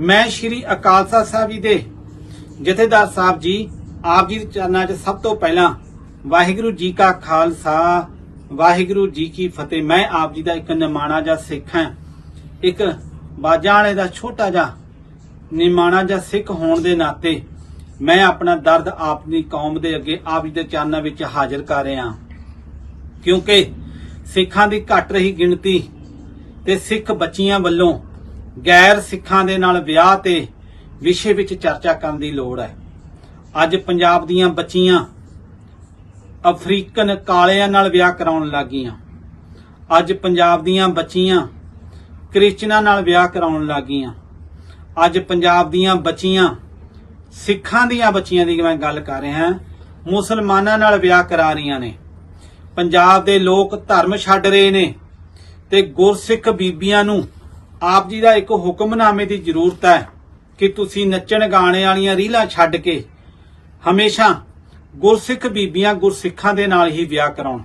ਮੈਂ ਸ਼੍ਰੀ ਅਕਾਲ ਤਖ਼ਤ ਸਾਹਿਬ ਜੀ ਦੇ ਜਥੇਦਾਰ ਸਾਹਿਬ ਜੀ, ਆਪ ਜੀ ਦੇ ਚਰਨਾਂ 'ਚ ਸਭ ਤੋਂ ਪਹਿਲਾਂ ਵਾਹਿਗੁਰੂ ਜੀ ਕਾ ਖਾਲਸਾ, ਵਾਹਿਗੁਰੂ ਜੀ ਕੀ ਫਤਿਹ। ਮੈਂ ਆਪ ਜੀ ਦਾ ਇੱਕ ਨਿਮਾਣਾ ਜਿਹਾ ਸਿੱਖ ਹਾਂ। ਇੱਕ ਬਾਜਾਂ ਵਾਲੇ ਦਾ ਛੋਟਾ ਜਿਹਾ ਨਿਮਾਣਾ ਜਿਹਾ ਸਿੱਖ ਹੋਣ ਦੇ ਨਾਤੇ ਮੈਂ ਆਪਣਾ ਦਰਦ ਆਪਣੀ ਕੌਮ ਦੇ ਅੱਗੇ, ਆਪ ਜੀ ਦੇ ਚਰਨਾਂ ਵਿੱਚ ਹਾਜ਼ਰ ਕਰ ਰਿਹਾ ਕਿਉਂਕਿ ਸਿੱਖਾਂ ਦੀ ਘਟ ਰਹੀ ਗਿਣਤੀ ਤੇ ਸਿੱਖ ਬੱਚੀਆਂ ਵੱਲੋਂ ਗੈਰ ਸਿੱਖਾਂ ਦੇ ਨਾਲ ਵਿਆਹ ਤੇ ਵਿਸ਼ੇ ਵਿੱਚ ਚਰਚਾ ਕਰਨ ਦੀ ਲੋੜ ਹੈ। ਅੱਜ ਪੰਜਾਬ ਦੀਆਂ ਬੱਚੀਆਂ ਅਫਰੀਕਨ ਕਾਲਿਆਂ ਨਾਲ ਵਿਆਹ ਕਰਾਉਣ ਲੱਗੀਆਂ। ਅੱਜ ਪੰਜਾਬ ਦੀਆਂ ਬੱਚੀਆਂ ਕ੍ਰਿਸਚਨਾਂ ਨਾਲ ਵਿਆਹ ਕਰਾਉਣ ਲੱਗੀਆਂ। ਅੱਜ ਪੰਜਾਬ ਦੀਆਂ ਬੱਚੀਆਂ ਸਿੱਖਾਂ ਦੀਆਂ ਬੱਚੀਆਂ ਦੀ ਮੈਂ ਗੱਲ ਕਰ ਰਿਹਾ ਹਾਂ। ਮੁਸਲਮਾਨਾਂ ਨਾਲ ਵਿਆਹ ਕਰਾ ਰਹੀਆਂ ਨੇ। ਪੰਜਾਬ ਦੇ ਲੋਕ ਧਰਮ ਛੱਡ ਰਹੇ ਨੇ ਤੇ ਗੁਰਸਿੱਖ ਬੀਬੀਆਂ ਨੂੰ ਆਪ ਜੀ ਦਾ ਇੱਕ ਹੁਕਮਨਾਮੇ ਦੀ ਜ਼ਰੂਰਤ ਹੈ ਕਿ ਤੁਸੀਂ ਨੱਚਣ ਗਾਣੇ ਵਾਲੀਆਂ ਰੀਲਾਂ ਛੱਡ ਕੇ ਹਮੇਸ਼ਾ ਗੁਰਸਿੱਖ ਬੀਬੀਆਂ ਗੁਰਸਿੱਖਾਂ ਦੇ ਨਾਲ ਹੀ ਵਿਆਹ ਕਰਾਉਣ।